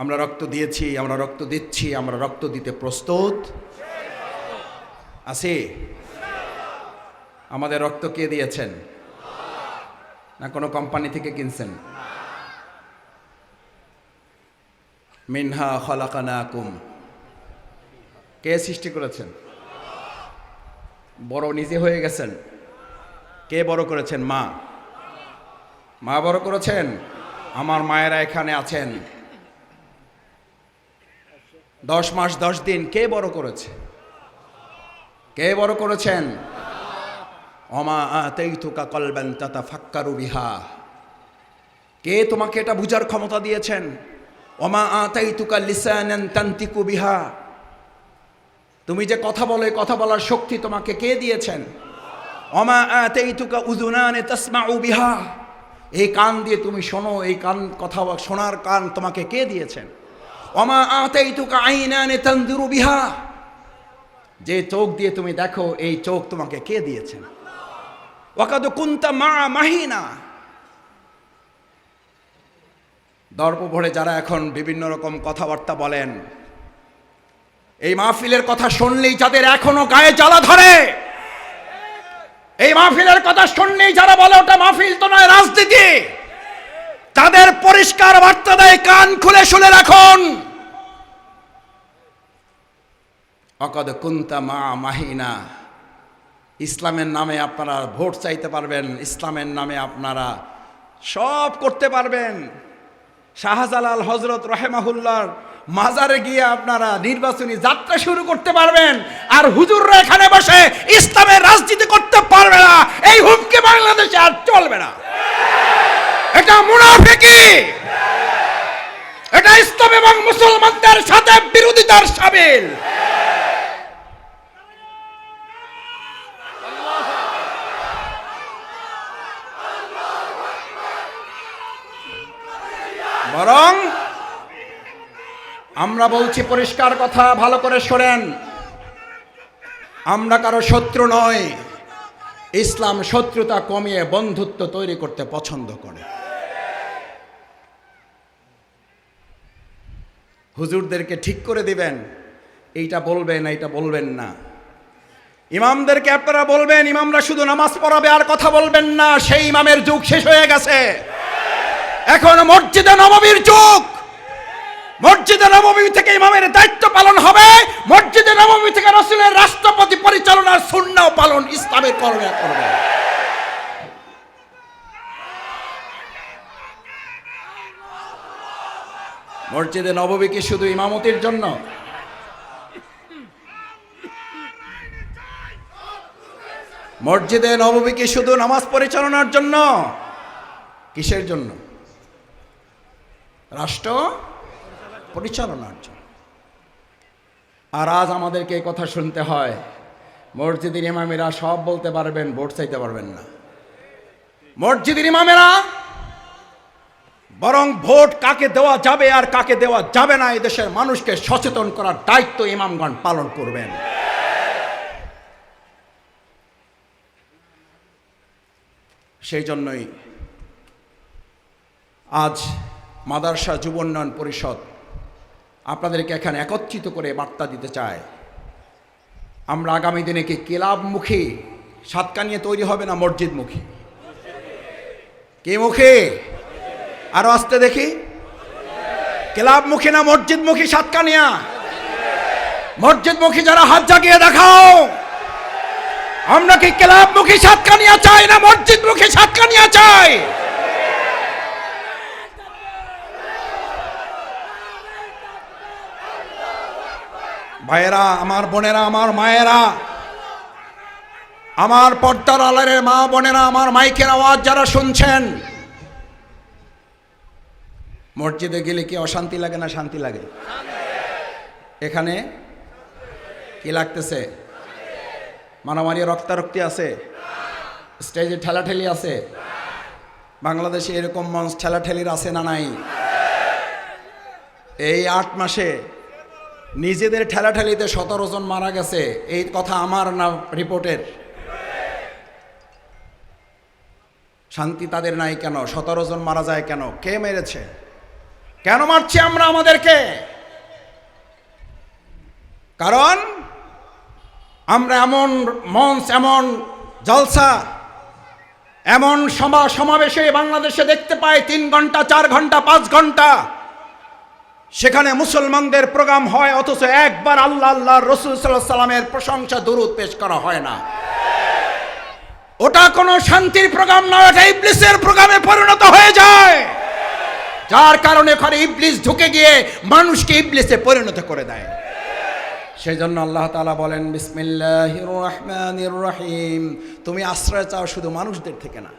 আমরা রক্ত দিয়েছি, আমরা রক্ত দিচ্ছি, আমরা রক্ত দিতে প্রস্তুত। আছি? আমাদের রক্ত কে দিয়েছেন? না কোনো কোম্পানি থেকে কিনছেন? মিনহা খলাকানাকুম। কে সৃষ্টি করেছেন? বড় নিজে হয়ে গেছেন। কে বড় করেছেন? মা। মা বড় করেছেন? আমার মায়েরা এখানে আছেন। দশ মাস, দশ দিন কে বড় করেছে? কে বড় করেছেন? অমা আতাইতুকা কলবেন তাতা ফাক্কারু বিহা। কে তোমাকে এটা বুঝার ক্ষমতা দিয়েছেন? অমা আতাইতুকা লিসানান তান্তিকু বিহা। তুমি যে কথা বলো কথা বলার শক্তি তোমাকে কে দিয়েছেন? অমা আতাইতুকা উযুনানে তাসমাউ বিহা। এই কান দিয়ে তুমি শোনো, এই কান কথা শোনার কান তোমাকে কে দিয়েছেন? অমা আতাইতুকা আইনানে তানদুরু বিহা। যে চোখ দিয়ে তুমি দেখো, এই চোখ তোমাকে কে দিয়েছেন ওয়াকাদ কুন্তা মা মাহিনা। দর্প ভরে যারা এখন বিভিন্ন রকম কথাবার্তা বলেন, এই মাহফিলের কথা শুনলেই যাদের এখনও গায়ে জ্বালা ধরে, এই মাহফিলের কথা শুনলেই যারা বলে ওটা মাহফিল তো নয়, রাজনীতি। তাদের পরিষ্কার বার্তা দেয়, কান খুলে শুনে রাখুন। অকদ কুন্তা মা মাহিনা। ইসলামের নামে আপনারা ভোট চাইতে পারবেন, ইসলামের নামে আপনারা সব করতে পারবেন। শাহজালাল হজরত রহেমাহুল্লার মাজারে গিয়ে আপনারা নির্বাচনী যাত্রা শুরু করতে পারবেন, আর হুজুররা এখানে বসে ইসলামের রাজনীতি করতে পারবে না। এই হুমকি বাংলাদেশে আর চলবে না। এটা মুনাফিকি। এটা ইসলাম এবং মুসলমানদের সাথে বিরোধিতার সামিল। বরং আমরা বলছি পরিষ্কার কথা, ভালো করে শোনেন। আমরা কারও শত্রু নয় ইসলাম শত্রুতা কমিয়ে বন্ধুত্ব তৈরি করতে পছন্দ করে। হুজুরদেরকে ঠিক করে দিবেন। এইটা বলবেন এইটা বলবেন না। ইমামদেরকে আপনারা বলবেন, ইমামরা শুধু নামাজ পড়াবে আর কথা বলবেন না, সেই ইমামের যুগ শেষ হয়ে গেছে। এখন মসজিদে নবমীর যুগ। মসজিদে নবমী থেকে ইমামের দায়িত্ব পালন হবে। মসজিদে নবমী থেকে রসুলের রাষ্ট্রপতি পরিচালনার শূন্য পালন ইসলামের করবে করবে। মসজিদে নবমী কি শুধু ইমামতির জন্য? মসজিদে নবমী কি শুধু নামাজ পরিচালনার জন্য? কিসের জন্য? রাষ্ট্র পরিচালনার জন্য। আর আজ আমাদেরকে কথা শুনতে হয়, মসজিদের ইমামেরা সব বলতে পারবেন, ভোট চাইতে পারবেন না। মসজিদের ইমামেরা বরং ভোট কাকে দেওয়া যাবে আর কাকে দেওয়া যাবে না এই দেশের মানুষকে সচেতন করার দায়িত্ব ইমামগণ পালন করবেন। সেই জন্যই আজ মাদারসা যুব উন্নয়ন পরিষদ আপনাদেরকে এখানে একত্রিত করে বার্তা দিতে চায়। আমরা আগামী দিনে কি সাতকা নিয়ে তৈরি হবে না মসজিদমুখী? কে মুখে? আরও আসতে দেখি। ক্লাবমুখী না মসজিদমুখী সাতকানিয়া? মসজিদমুখী যারা হাত জাগিয়ে দেখাও। আমরা কি ক্লাবমুখী সাতকানিয়া চাই না মসজিদমুখী সাতকানিয়া চাই? ভাইয়েরা, আমার বোনেরা, আমার মায়েরা, আমার পর্দার আলারের মা বোনেরা, আমার মাইকের আওয়াজ যারা শুনছেন মসজিদে গেলে কি অশান্তি লাগে না শান্তি লাগে? এখানে কি লাগতেছে? মারামারি, রক্তারক্তি আছে। স্টেজে ঠেলাঠেলি আছে। বাংলাদেশে এরকম মঞ্চ ঠেলাঠেলির আছে না নাই? এই আট মাসে নিজেদের ঠেলাঠেলিতে সতেরো জন মারা গেছে। এই কথা আমার না রিপোর্টের? শান্তি তাদের নাই কেন? সতেরো জন মারা যায় কেন? কে মেরেছে? কেন মারছি আমরা আমাদেরকে? কারণ আমরা এমন মঞ্চ, এমন জলসা, এমন সমা সমাবেশে বাংলাদেশে দেখতে পাই তিন ঘণ্টা, চার ঘণ্টা, পাঁচ ঘণ্টা। সেখানে মুসলমানদের প্রোগ্রাম হয়, অথচ একবার আল্লাহ আল্লাহ, রসুল সাল্লাহ সাল্লামের প্রশংসা, দরুদ পেশ করা হয় না। ওটা কোনো শান্তির প্রোগ্রাম নয় ওটা ইবলিসের প্রোগ্রামে পরিণত হয়ে যায়। যার কারণে ওখানে ইবলিস ঢুকে গিয়ে মানুষকে ইবলিসে পরিণত করে দেয়। সেই জন্য আল্লাহ তালা বলেন বিসমিল্লাহ রহমানির রহিম। তুমি আশ্রয় চাও শুধু মানুষদের থেকে না।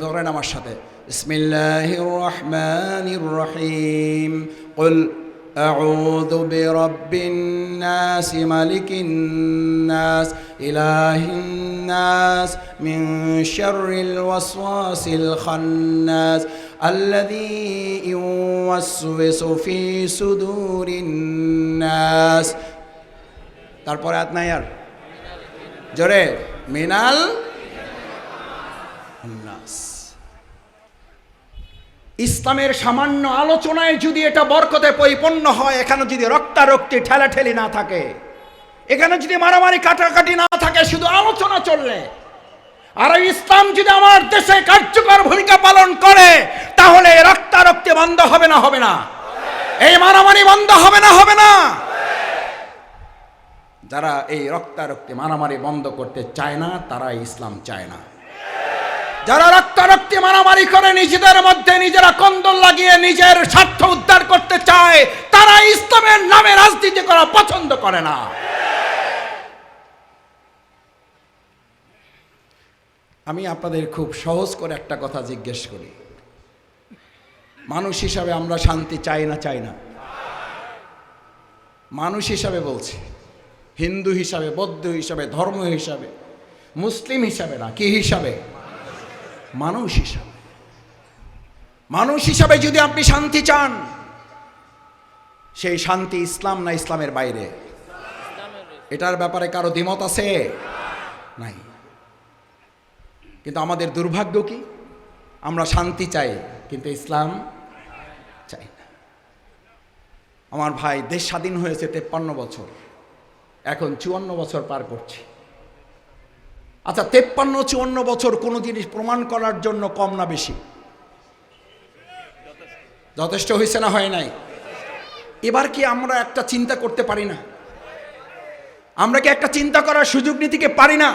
ধরেন আমার সাথে বিসমিল্লাহ রহমানির রহিম। أعوذ برب الناس ملك الناس إله الناس من شر الوسواس الخناس الذي يوسوس في صدور الناس তারপরে আত নাই আর জোরে মিনাল ইসলামের সামান্য আলোচনায় যদি এটা বরকতে পরিপূর্ণ হয়, এখানে যদি রক্তারক্তি ঠেলাঠেলি না থাকে, এখানে যদি মারামারি কাটাকাটি না থাকে, শুধু আলোচনা চললে, আর ইসলাম যদি আমার দেশে কার্যকর ভূমিকা পালন করে, তাহলে রক্তারক্তি বন্ধ হবে না হবে না। এই মারামারি বন্ধ হবে না হবে না। যারা এই রক্তারক্তি মারামারি বন্ধ করতে চায় না, তারা ইসলাম চায় না। যারা রক্তারক্তি মারামারি করে নিজেদের মধ্যে নিজেরা কন্দল লাগিয়ে নিজের স্বার্থ উদ্ধার করতে চায়, তারা ইসলামের নামে রাজনীতি করা পছন্দ করে না। আমি আপনাদের খুব সহজ করে একটা কথা জিজ্ঞেস করি। মানুষ হিসাবে আমরা শান্তি চাই না চাই না? মানুষ হিসাবে বলছি। হিন্দু হিসাবে, বৌদ্ধ হিসাবে ধর্ম হিসাবে, মুসলিম হিসাবে না, কি হিসাবে? মানুষ হিসাবে। মানুষ হিসাবে যদি আপনি শান্তি চান, সেই শান্তি ইসলাম না ইসলামের বাইরে? এটার ব্যাপারে কারও দ্বিমত আছে? নাই। কিন্তু আমাদের দুর্ভাগ্য কি? আমরা শান্তি চাই, কিন্তু ইসলাম চাই না। আমার ভাই দেশ স্বাধীন হয়েছে তেপ্পান্ন বছর। এখন চুয়ান্ন বছর পার করছি। আচ্ছা তেপ্পান্ন চুয়ান্ন বছর, কোনো জিনিস প্রমাণ করার জন্য কম না বেশি? যথেষ্ট হয়েছে না হয় নাই? এবার কি আমরা একটা চিন্তা করতে পারি না? আমরা কি একটা চিন্তা করার সুযোগ নিতে পারি না?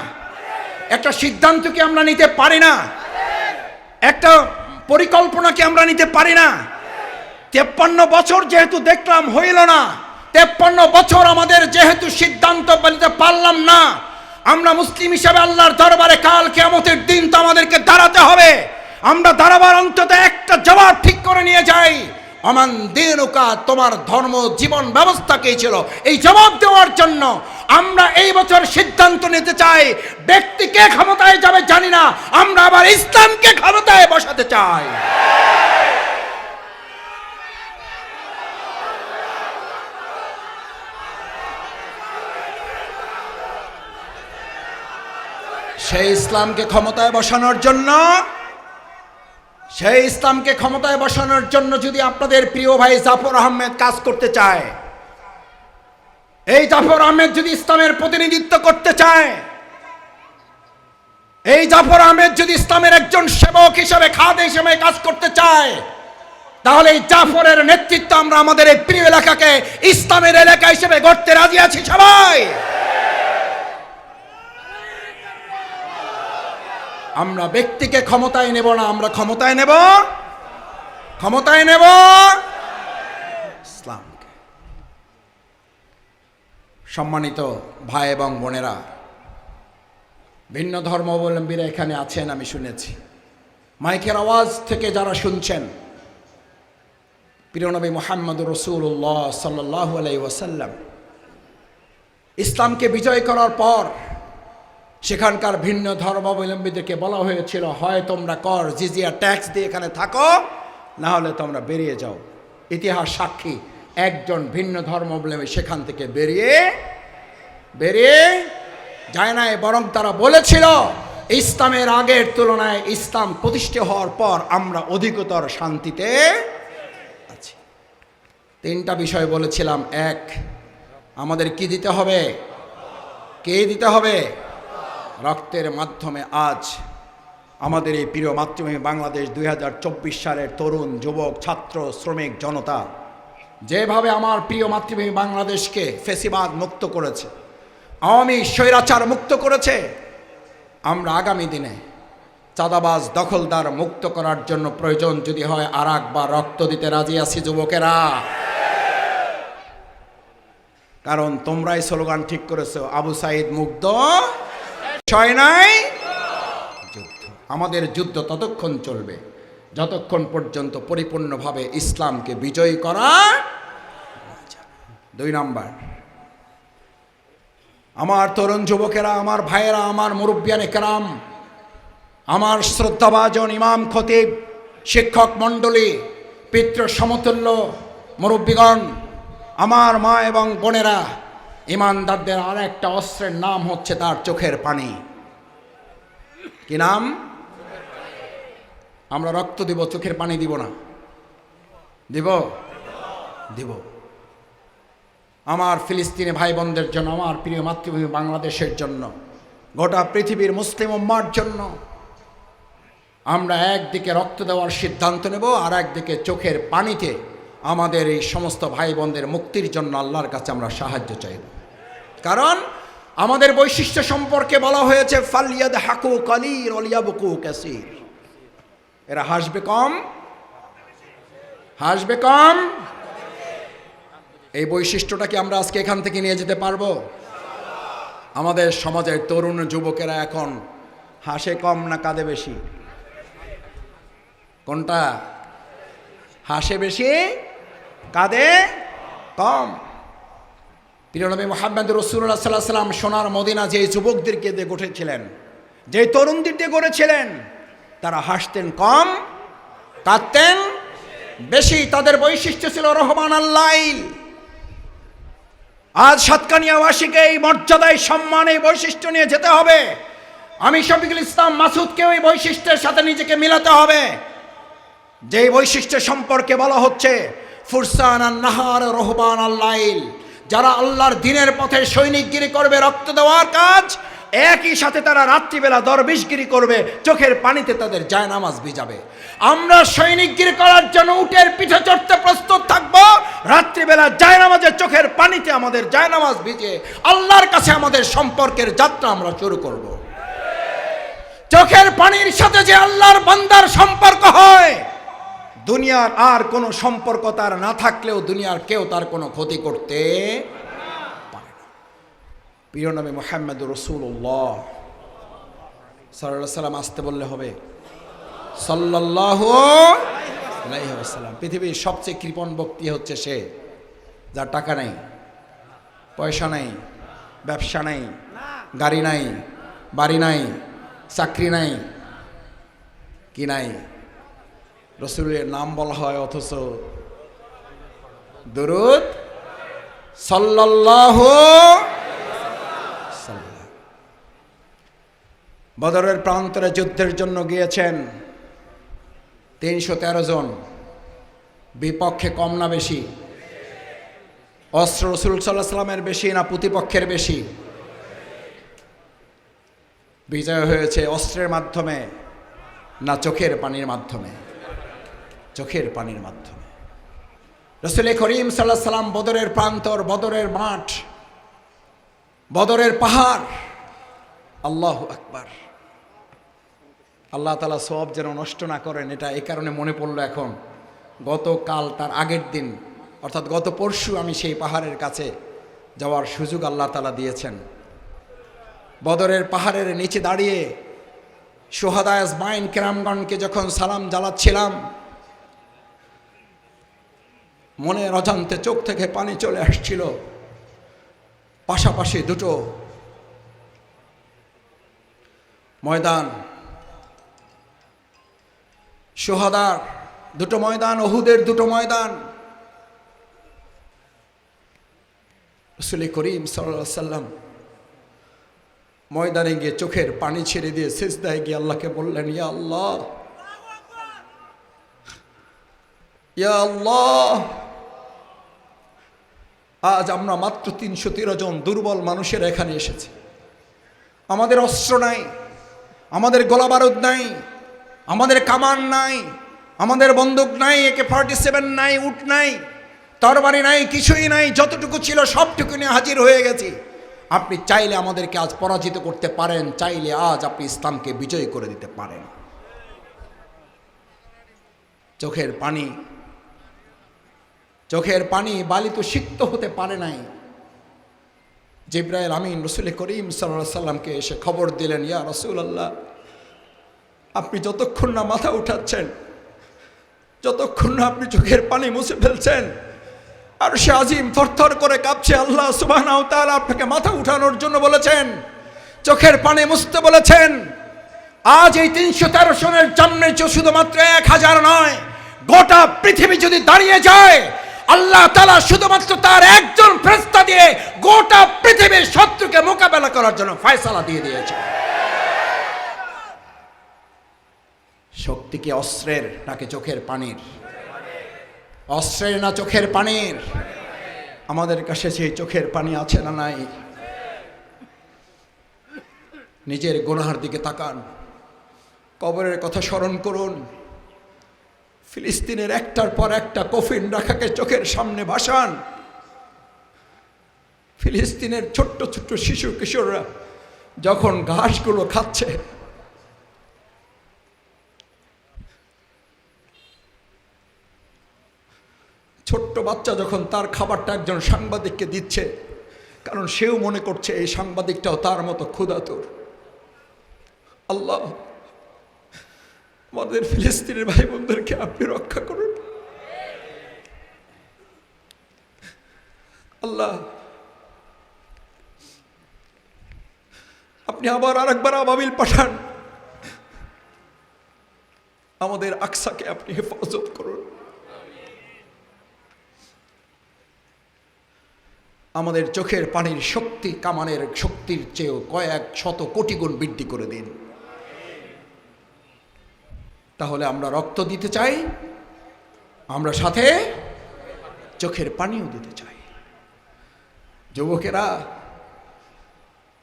একটা সিদ্ধান্ত কি আমরা নিতে পারি না? একটা পরিকল্পনা কি আমরা নিতে পারি না? তেপ্পান্ন বছর যেহেতু দেখলাম হইল না, তেপ্পান্ন বছর আমাদের যেহেতু সিদ্ধান্ত নিতে পারলাম না আমরা মুসলিম হিসাবে আল্লাহর দরবারে কাল কেমতের দিন তো আমাদেরকে দাঁড়াতে হবে। আমরা দাঁড়াবার অন্তত একটা জবাব ঠিক করে নিয়ে যাই। অমান দিনুকা, তোমার ধর্ম, জীবন ব্যবস্থা কে ছিল? এই জবাব দেওয়ার জন্য আমরা এই বছর সিদ্ধান্ত নিতে চাই, ব্যক্তি কে ক্ষমতায় যাবে জানি না। আমরা আবার ইসলামকে ক্ষমতায় বসাতে চাই। সেই ইসলামকে ক্ষমতায় বসানোর জন্য সেই ইসলামকে ক্ষমতায় বসানোর জন্য যদি আপনাদের প্রিয় ভাই জাফর আহমেদ কাজ করতে চায়, এই জাফর আহমেদ যদি ইসলামের প্রতিনিধিত্ব করতে চায়, এই জাফর আহমেদ যদি ইসলামের একজন সেবক হিসেবে খাদ হিসেবে কাজ করতে চায়, তাহলে এই জাফরের নেতৃত্ব আমরা আমাদের এই প্রিয় এলাকাকে ইসলামের এলাকা হিসেবে গড়তে রাজি আছি সবাই। আমরা ব্যক্তিকে ক্ষমতায় নেব না, আমরা ক্ষমতায় নেব? ক্ষমতায় নেব? ইসলামকে। সম্মানিত ভাই এবং বোনেরা, ভিন্ন ধর্মাবলম্বীরা এখানে আছেন, আমি শুনেছি। মাইকের আওয়াজ থেকে যারা শুনছেন প্রিয়নবী মোহাম্মদ রসুল্লাহ সাল্লাহ আলাই ওয়াসাল্লাম, ইসলামকে বিজয় করার পর সেখানকার ভিন্ন ধর্মাবলম্বীদেরকে বলা হয়েছিল, হয় তোমরা কর, জিজিয়া ট্যাক্স দিয়ে এখানে থাকো না হলে তোমরা বেরিয়ে যাও। ইতিহাস সাক্ষী, একজন ভিন্ন ধর্মাবলম্বী সেখান থেকে বেরিয়ে বেরিয়ে যায় নাই, বরং তারা বলেছিল, ইসলামের আগের তুলনায় ইসলাম প্রতিষ্ঠিত হওয়ার পর আমরা অধিকতর শান্তিতে আছি। তিনটা বিষয় বলেছিলাম, এক, আমাদের কি দিতে হবে? কে দিতে হবে? রক্তের মাধ্যমে আজ আমাদের এই প্রিয় মাতৃভূমি বাংলাদেশ দুই হাজার চব্বিশ সালের তরুণ, যুবক, ছাত্র, শ্রমিক, জনতা যেভাবে আমার প্রিয় মাতৃভূমি বাংলাদেশকে ফেসিবাদ মুক্ত করেছে, আওয়ামী স্বৈরাচার মুক্ত করেছে, আমরা আগামী দিনে চাঁদাবাজ দখলদার মুক্ত করার জন্য প্রয়োজন যদি হয় আর একবার রক্ত দিতে রাজি আছি যুবকেরা। কারণ তোমরাই স্লোগান ঠিক করেছ, আবু সাইদ মুগ্ধ নাই যুদ্ধ। আমাদের যুদ্ধ ততক্ষণ চলবে যতক্ষণ পর্যন্ত পরিপূর্ণভাবে ইসলামকে বিজয়ী করা দুই নাম্বার। আমার তরুণ যুবকেরা, আমার ভাইয়েরা, আমার মুরব্বিয়ান একরাম আমার শ্রদ্ধাভাজন ইমাম খতিব, শিক্ষক মণ্ডলী, পিতৃ সমতুল্য মুরব্বীগণ, আমার মা এবং বোনেরা ইমানদারদের আর একটা অস্ত্রের নাম হচ্ছে তার চোখের পানি। কি নাম? আমরা রক্ত দিব, চোখের পানি দিব না। দিব? দিব। আমার ফিলিস্তিনি ভাই বোনদের জন্য, আমার প্রিয় মাতৃভূমি বাংলাদেশের জন্য, গোটা পৃথিবীর মুসলিম উম্মার জন্য, আমরা একদিকে রক্ত দেওয়ার সিদ্ধান্ত নেব, আর একদিকে চোখের পানিতে আমাদের এই সমস্ত ভাই বোনদের মুক্তির জন্য আল্লাহর কাছে আমরা সাহায্য চাইব। কারণ আমাদের বৈশিষ্ট্য সম্পর্কে বলা হয়েছে ফালিয়াদ হাকু কালির অলিয়াবকু ক্যাসির এরা হাসবে কম? হাসবে কম? এই বৈশিষ্ট্যটা কি আমরা আজকে এখান থেকে নিয়ে যেতে পারব? আমাদের সমাজের তরুণ যুবকেরা এখন হাসে কম না কাঁদে বেশি? কোনটা? হাসে বেশি, কাঁদে কম? প্রিয়নবী মোহাম্মদ রসুল্লাহ সাল্লাহ সাল্লাম সোনার মদিনা যে যুবকদেরকে দিয়ে গঠেছিলেন যে তরুণদের দিয়ে গড়েছিলেন, তারা হাসতেন কম, কাঁদতেন বেশি। তাদের বৈশিষ্ট্য ছিল রহমান আল্লাইল আজ সাতকানিয়াবাসীকে এই মর্যাদায় সম্মান, এই বৈশিষ্ট্য নিয়ে যেতে হবে। আমি শফিকুল ইসলাম মাসুদকেও এই বৈশিষ্ট্যের সাথে নিজেকে মিলাতে হবে। যে বৈশিষ্ট্য সম্পর্কে বলা হচ্ছে, ফুরসান আর রহবান আল্লাইল যারা আল্লাহর দিনের পথে সৈনিকগিরি করবে, রক্ত দেওয়ার কাজ, একই সাথে তারা রাত্রিবেলা দরবিশগিরি করবে, চোখের পানিতে তাদের জায়নামাজ ভিজাবে। আমরা সৈনিকগিরি করার জন্য উটের পিঠে চড়তে প্রস্তুত থাকব, রাত্রিবেলা জায়নামাজের চোখের পানিতে আমাদের জায়নামাজ ভিজে আল্লাহর কাছে আমাদের সম্পর্কের যাত্রা আমরা শুরু করব। চোখের পানির সাথে যে আল্লাহর বান্দার সম্পর্ক দুনিয়ার আর কোনো সম্পর্ক তার না থাকলেও দুনিয়ার কেউ তার কোনো ক্ষতি করতে পারে না। প্রিয় নবী মোহাম্মদ রসুল্লাহ সাল্লাহ সাল্লাম আসতে বললে হবে সাল্লাহ সাল্লাম পৃথিবীর সবচেয়ে কৃপণ ব্যক্তি হচ্ছে সে, যার টাকা নেই, পয়সা নেই, ব্যবসা নেই, গাড়ি নাই, বাড়ি নাই, চাকরি নাই, কি নাই? রসুলের নাম বলা হয় অথচ দরুদ সাল্লাহ বদরের প্রান্তরে যুদ্ধের জন্য গিয়েছেন তিনশো তেরো জন। বিপক্ষে কম না বেশি। অস্ত্র রসুল সাল্লাহ সাল্লামের বেশি না প্রতিপক্ষের বেশি। বিজয় হয়েছে অস্ত্রের মাধ্যমে না চোখের পানির মাধ্যমে। চোখের পানির মাধ্যমে। রসুল করিম সাল্লাহ সাল্লাম বদরের প্রান্তর, বদরের মাঠ, বদরের পাহাড়। আল্লাহ আকবার। আল্লাহ তালা সব যেন নষ্ট না করেন, এটা এই কারণে মনে পড়ল এখন। গতকাল তার আগের দিন, অর্থাৎ গত পরশু আমি সেই পাহাড়ের কাছে যাওয়ার সুযোগ আল্লাহ তালা দিয়েছেন। বদরের পাহাড়ের নিচে দাঁড়িয়ে সোহাদায়াস মাইন কেরামগণকে যখন সালাম জ্বালাচ্ছিলাম মনের অজান্তে চোখ থেকে পানি চলে আসছিল। পাশাপাশি দুটো ময়দান। সোহাদার দুটো ময়দান অহুদের দুটো ময়দান। রসুল করিম সাল্লাম ময়দানে গিয়ে চোখের পানি ছেড়ে দিয়ে শেষদায় গিয়ে আল্লাহকে বললেন, ইয়া আল্লাহ ইয়া আল্লাহ আজ আমরা মাত্র তিনশো তেরো জন দুর্বল মানুষের এখানে এসেছি। আমাদের অস্ত্র নাই, আমাদের গোলা বারুদ নাই, আমাদের কামান নাই, আমাদের বন্দুক নাই একে ফর্টি সেভেন নাই উঠ নাই, তরবারি নাই, কিছুই নাই, যতটুকু ছিল সবটুকু নিয়ে হাজির হয়ে গেছি। আপনি চাইলে আমাদেরকে আজ পরাজিত করতে পারেন, চাইলে আজ আপনি ইসলামকে বিজয় করে দিতে পারেন। চোখের পানি চোখের পানি বালিত সিক্ত হতে পারে নাই। জিব্রাইল আমিন রসুল করিম সাল্লাহ সাল্লামকে এসে খবর দিলেন, ইয়া রসুল আল্লাহ আপনি যতক্ষণ না মাথা উঠাচ্ছেন, যতক্ষণ না আপনি চোখের পানি মুছে ফেলছেন আর সে আজিম থরথর করে কাঁপছে আল্লাহ সুবাহ আপনাকে মাথা উঠানোর জন্য বলেছেন, চোখের পানি মুছতে বলেছেন। আজ এই তিনশো তেরো সনের জন্মে শুধুমাত্র এক হাজার নয়, গোটা পৃথিবী যদি দাঁড়িয়ে যায় আল্লাহ তালা শুধুমাত্র তার একজন ফেরেশতা দিয়ে গোটা পৃথিবীর শত্রুকে মোকাবেলা করার জন্য ফয়সালা দিয়ে দিয়েছে। শক্তি কি অস্ত্রের নাকি চোখের পানির? অস্ত্রের না চোখের পানির? আমাদের কাছে সেই চোখের পানি আছে না নাই? নিজের গোনাহার দিকে তাকান। কবরের কথা স্মরণ করুন। ফিলিস্তিনের একটার পর একটা কফিন রাখাকে চোখের সামনে ভাসান। ফিলিস্তিনের ছোট্ট ছোট্ট শিশু কিশোররা যখন ঘাসগুলো খাচ্ছে, ছোট্ট বাচ্চা যখন তার খাবারটা একজন সাংবাদিককে দিচ্ছে, কারণ সেও মনে করছে এই সাংবাদিকটাও তার মতো ক্ষুধাতুর। আল্লাহ আমাদের ফিলিস্তিনের ভাই বোনদেরকে আপনি রক্ষা করুন। আল্লাহ, আপনি আবার আরেকবার আবাবিল পাঠান। আমাদের আকসাকে আপনি হেফাজত করুন। আমাদের চোখের পানির শক্তি কামানের শক্তির চেয়েও কয়েক শত কোটি গুণ বৃদ্ধি করে দিন। তাহলে আমরা রক্ত দিতে চাই, আমরা সাথে চোখের পানিও দিতে চাই। যুবকেরা,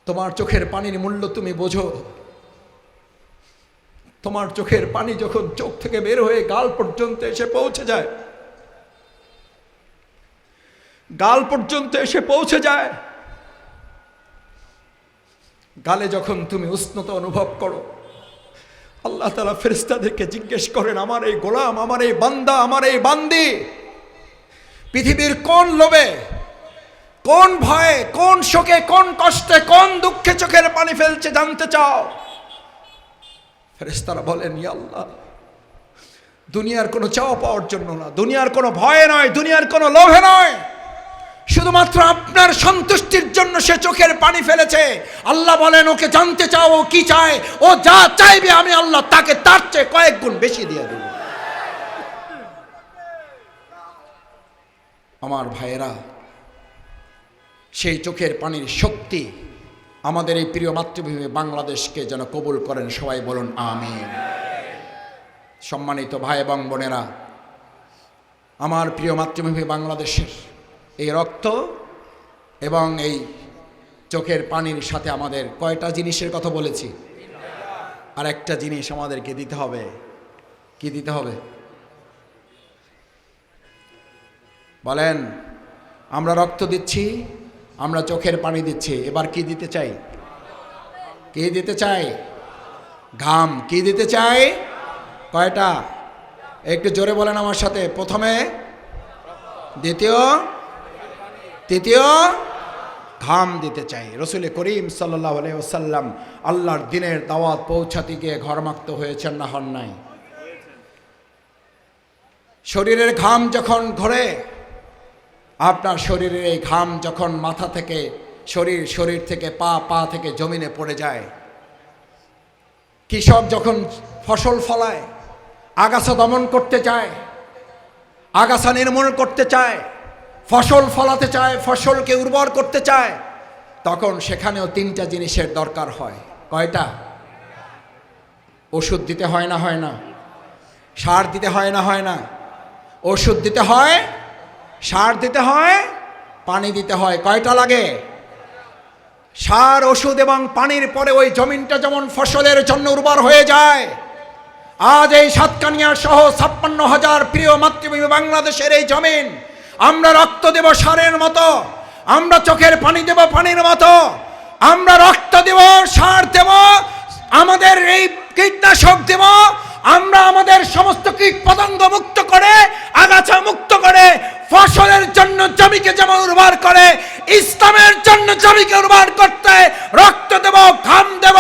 তোমার চোখের পানির মূল্য তুমি বোঝো। তোমার চোখের পানি যখন চোখ থেকে বের হয়ে গাল পর্যন্ত এসে পৌঁছে যায়, গাল পর্যন্ত এসে পৌঁছে যায়, গালে যখন তুমি উষ্ণতা অনুভব করো আল্লাহ তালা ফেরিস্তাদেরকে জিজ্ঞেস করেন, আমার এই গোলাম, আমার এই বান্দা, আমার এই বান্দি, পৃথিবীর কোন লোভে, কোন ভয়ে, কোন শোকে, কোন কষ্টে, কোন দুঃখে চোখের পানি ফেলছে জানতে চাও? ফেরেস্তারা বলেন আল্লাহ, দুনিয়ার কোনো চাওয়া পাওয়ার জন্য না, দুনিয়ার কোনো ভয়ে নয়, দুনিয়ার কোনো লোভে নয়। শুধুমাত্র আপনার সন্তুষ্টির জন্য সে চোখের পানি ফেলেছে। আল্লাহ বলেন, ওকে জানতে চাও, ও কি চায়? ও যা চাইবে, আমি আল্লাহ তাকে তার চেয়ে কয়েক গুণ বেশি দিয়ে দেব। আমার ভাইয়েরা, সেই চোখের পানির শক্তি আমাদের এই প্রিয় মাতৃভূমি বাংলাদেশকে যেন কবুল করেন। সবাই বলুন আমি সম্মানিত ভাই এবং বোনেরা, আমার প্রিয় মাতৃভূমি বাংলাদেশের এই রক্ত এবং এই চোখের পানির সাথে আমাদের কয়টা জিনিসের কথা বলেছি? আর একটা জিনিস আমাদেরকে দিতে হবে। কি দিতে হবে? বলেন, আমরা রক্ত দিচ্ছি, আমরা চোখের পানি দিচ্ছি, এবার কি দিতে চাই? কি দিতে চাই? ঘাম। কি দিতে চাই? কয়টা? একটু জোরে বলেন আমার সাথে। প্রথমে, দ্বিতীয় তৃতীয়, ঘাম দিতে চাই। রসুল করিম সাল্লাহ ওসাল্লাম আল্লাহর দিনের দাওয়াত পৌঁছাতে গিয়ে ঘরমাক্ত হয়েছেন না, হন নাই। শরীরের ঘাম যখন ঘরে, আপনার শরীরের এই ঘাম যখন মাথা থেকে, শরীর শরীর থেকে পা পা থেকে জমিনে পড়ে যায়, কৃষক যখন ফসল ফলায়, আগাছা দমন করতে চায়, আগাছা নির্মূল করতে চায় ফসল ফলাতে চায়, ফসলকে উর্বর করতে চায়, তখন সেখানেও তিনটা জিনিসের দরকার হয়। কয়টা? ওষুধ দিতে হয় না হয় না? সার দিতে হয় না হয় না? ওষুধ দিতে হয়, সার দিতে হয়, পানি দিতে হয়। কয়টা লাগে? সার, ওষুধ এবং পানির পরে ওই জমিনটা যেমন ফসলের জন্য উর্বর হয়ে যায়, আজ এই সাতকানিয়া সহ ছাপ্পান্ন হাজার প্রিয় মাতৃভূমি বাংলাদেশের এই জমিন আমরা রক্ত দেব সারের মতো, আমরা চোখের পানি দেব পানির মতো, আমরা রক্ত দেব, সার দেব, আমাদের এই কীটনাশক দেব, আমরা আমাদের সমস্ত কীট পতঙ্গ মুক্ত করে, আগাছা মুক্ত করে, ফসলের জন্য জমিকে যেমন উর্বর করে, ইসলামের জন্য জমিকে উর্বর করতে রক্ত দেব, ঘাম দেব,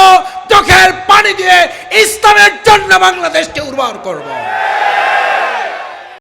চোখের পানি দিয়ে ইসলামের জন্য বাংলাদেশকে উর্বর করব।